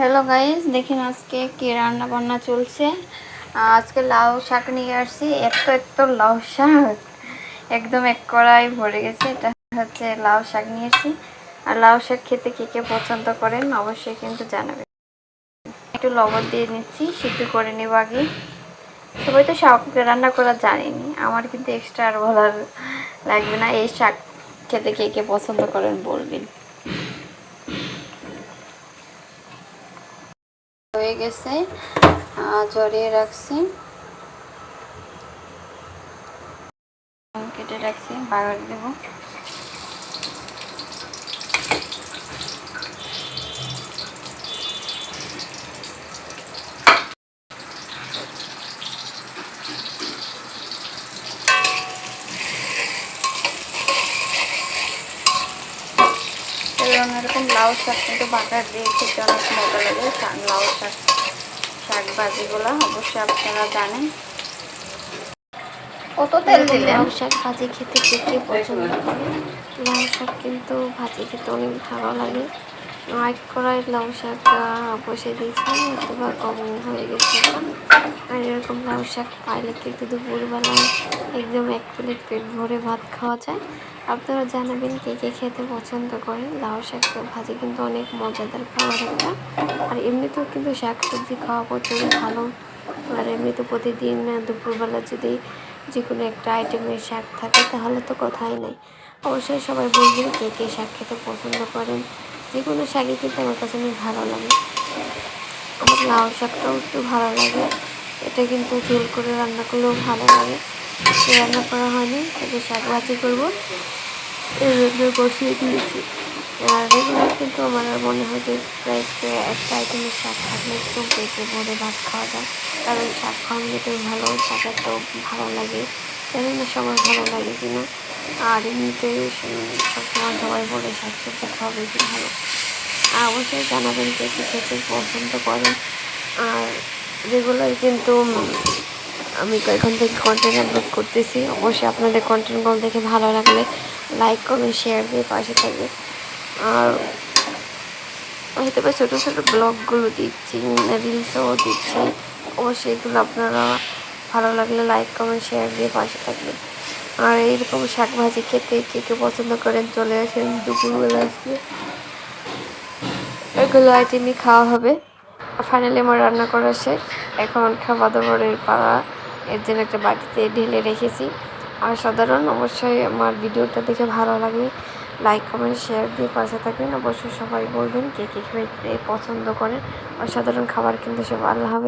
Hello guys দেখেন আজকে কি রান্না বান্না চলছে আজকে লাউ শাক নিয়ে আসছি। এত এত লাউ শাক। একদম এক কড়াই ভরে গেছে। এটা হচ্ছে লাউ শাক নিয়ে এসেছি আর লাউ শাক খেতে কে কে পছন্দ করেন, অবশ্যই কিন্তু জানাবেন। একটু লবণ দিয়ে নিচ্ছি, সিদ্ধ করে নেব আগে। সবাই তো শাক রান্না করা জানেনি। আমার কিন্তু এক্সট্রা আর বলার লাগবে না। এই শাক খেতে কে কে পছন্দ করেন বলবেন। হয়ে গেছে। জড়িয়ে রাখছি। কেটে রাখছি, বাগার দেব। এরকম লাউ শাক কিন্তু বাগার দিয়ে খেতে অনেক মজা লাগে। লাউ শাক শাক ভাজিগুলো অবশ্যই আপনারা জানেন। কত তেল দিলেন? লাউ শাক ভাজি খেতে কে কে পছন্দ করে? লাউ শাক কিন্তু ভাজি খেতে অনেক ভালো লাগে। এক কড়াই লাউ শাক আহ, বসে দিয়েছি। অথবা কম হয়ে গেছে আর এরকম লাউ শাক পাইলে কিন্তু দুপুরবেলায় একদম এক প্লেট পেট ভরে ভাত খাওয়া যায়। আপনারা জানাবেন কে কে খেতে পছন্দ করেন লাউ শাক ভাজি কিন্তু অনেক মজাদার খাবার একটা। আর এমনিতেও কিন্তু শাক সবজি খাওয়া প্রচুর ভালো। আর এমনিতে প্রতিদিন দুপুরবেলা যদি যে কোনো একটা আইটেমের শাক থাকে তাহলে তো কথাই নাই। অবশ্যই সবাই বলবেন কে কে শাক খেতে পছন্দ করেন। যে কোনো শাকই কিন্তু আমার কাছে অনেক ভালো লাগে। আমার লাউ শাকটাও একটু ভালো লাগে। এটা কিন্তু ঝোল করে রান্না করলেও ভালো লাগে। সে রান্না করা হয়নি তবে শাক ভাজি করব। এই জন্য বসিয়ে দিয়েছি। আর রেগুলার কিন্তু আমার মনে হয় যে প্রায় একটা আইটেমের শাক থাকলে একটু পেটে ভরে ভাত খাওয়া যায়। কারণ শাক খাওয়া যেতে ভালো, শাক তো ভালো লাগে। জানি না সবার ভালো লাগে কিনা আর এমনিতে সবসময় সবাই বলে শাক সবজি খাওয়া বেশি ভালো। আর অবশ্যই জানাবেন কে কী খেতে পছন্দ করেন আর রেগুলার কিন্তু আমি এখান থেকে কন্টেন্ট আপলোড করতেছি। অবশ্যই আপনাদের কন্টেন্টগুলো দেখে ভালো লাগলে লাইক কমেন্ট শেয়ার দিয়ে পাশে থাকবে। আর হয়তো বা ছোটো ছোটো ব্লগগুলো দিচ্ছি রিলসও দিচ্ছি। অবশ্যই এগুলো আপনারা ভালো লাগলে লাইক কমেন্ট শেয়ার দিয়ে পাশে থাকবেন। আর এইরকম শাক ভাজি খেতে কে কে পছন্দ করেন চলে আসেন দুপুরবেলা আসলে এগুলো আইটেমই খাওয়া হবে। ফাইনালি আমার রান্না করা শেষ। এখন খাওয়া দাওয়ারের পাড়া এর জন্য একটা বাটিতে ঢেলে রেখেছি। আর সাধারণ অবশ্যই আমার ভিডিওটা দেখে ভালো লাগে লাইক কমেন্ট শেয়ার দিয়ে পাশে থাকবেন। অবশ্যই সবাই বলবেন কে কে খেয়ে পছন্দ করেন। অসাধারণ খাবার কিন্তু সব আল্লাহ হাফেজ।